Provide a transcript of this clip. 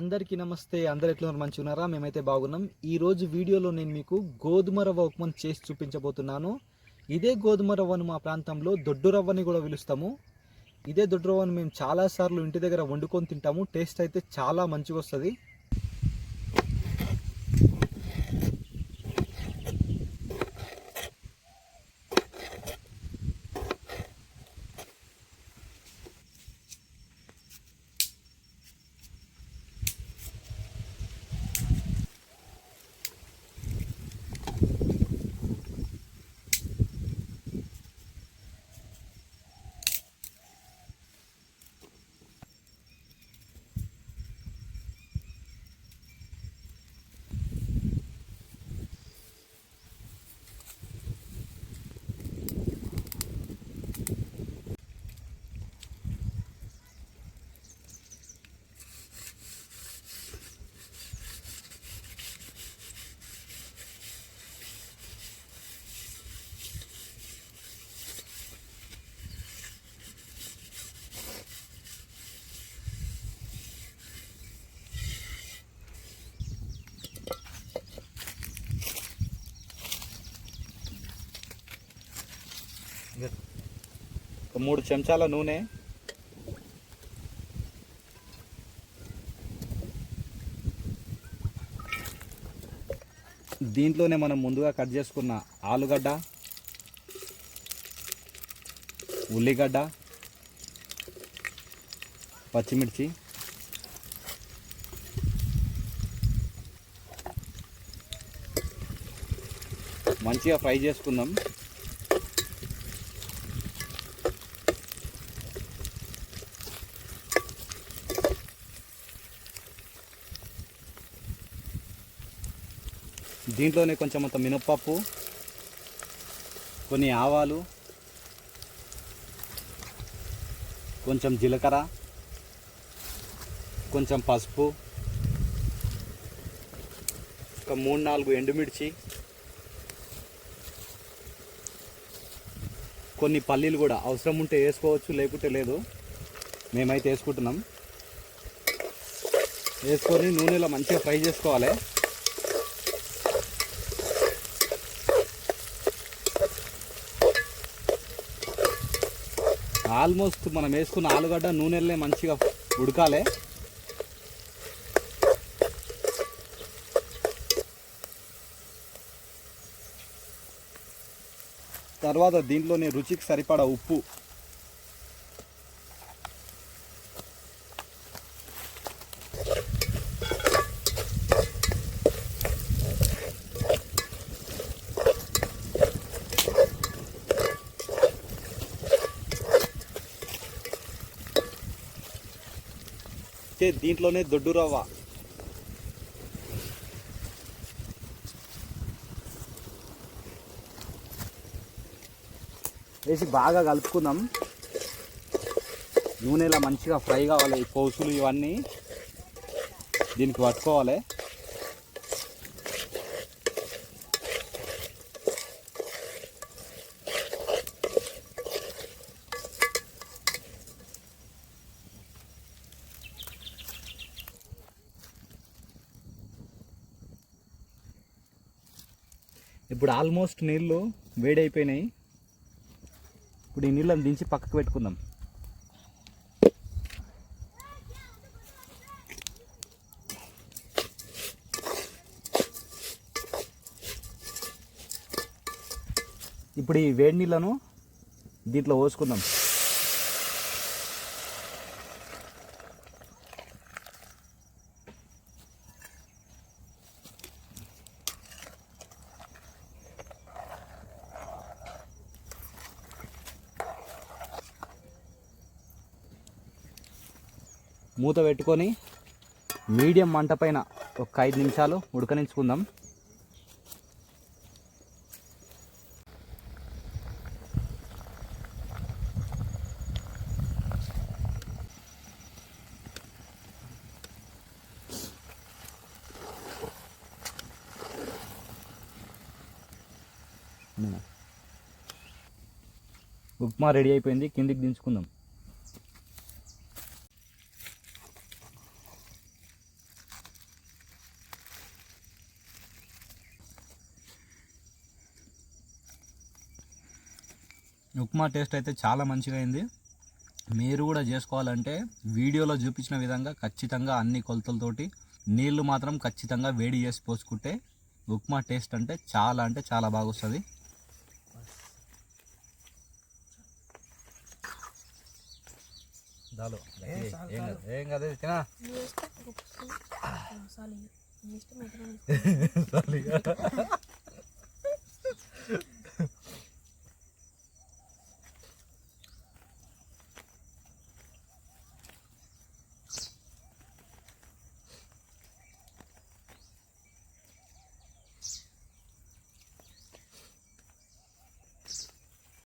అందరికీ నమస్తే అందరు ఎట్లా ఉన్నారు? మంచిగా ఉన్నారా మేమైతే బాగున్నాం. ఈరోజు వీడియోలో నేను మీకు గోధుమ రవ్వ ఉప్మాను చేసి చూపించబోతున్నాను. ఇదే గోధుమ రవ్వను మా ప్రాంతంలో దొడ్డు రవ్వని కూడా పిలుస్తాము. ఇదే దొడ్డు రవ్వను మేము చాలాసార్లు ఇంటి దగ్గర వండుకొని తింటాము. టేస్ట్ అయితే చాలా మంచిగా వస్తుంది. ఒక మూడు చెంచాల నూనె. దీంట్లోనే మనం ముందుగా కట్ చేసుకున్న ఆలుగడ్డ ఉల్లిగడ్డ పచ్చిమిర్చి మంచిగా ఫ్రై చేసుకుందాం. దీంట్లోనే కొంచెం అంత మినప్పప్పు కొన్ని ఆవాలు కొంచెం జీలకర్ర కొంచెం పసుపు ఒక మూడు నాలుగు ఎండుమిర్చి కొన్ని పల్లీలు కూడా అవసరం ఉంటే వేసుకోవచ్చు లేకుంటే లేదు. మేమైతే వేసుకుంటున్నాం. వేసుకొని నూనెలో మంచిగా ఫ్రై చేసుకోవాలి. ఆల్మోస్ట్ మనం వేసుకున్న ఆలుగడ్డ నూనెలనే మంచిగా ఉడకాలి. తర్వాత దీంట్లోనే రుచికి సరిపడా ఉప్పు. అయితే దీంట్లోనే దొడ్డు రవ్వ. వేసి బాగా కలుపుకుందాం. నూనెలా మంచిగా ఫ్రై కావాలి ఈ పౌసులు ఇవన్నీ. దీనికి పట్టుకోవాలి. ఇప్పుడు ఆల్మోస్ట్ నీళ్ళు వేడైపోయినాయి. ఇప్పుడు ఈ నీళ్ళని దించి పక్కకు పెట్టుకుందాం. ఇప్పుడు ఈ వేడి నీళ్ళను దీంట్లో పోసుకుందాం. మూత పెట్టుకొని మీడియం మంట పైన ఒక ఐదు నిమిషాలు ఉడకనించుకుందాం. ఉప్మా రెడీ అయిపోయింది కిందికి దించుకుందాం. ఉప్మా టేస్ట్ అయితే చాలా మంచిగా అయింది. మీరు కూడా చేసుకోవాలంటే వీడియోలో చూపించిన విధంగా ఖచ్చితంగా అన్ని కొలతలతోటి నీళ్ళు మాత్రం ఖచ్చితంగా వేడి చేసి పోసుకుంటే ఉప్మా టేస్ట్ అంటే చాలా అంటే చాలా బాగా వస్తుంది దాలో. ఏం కాదు తినా?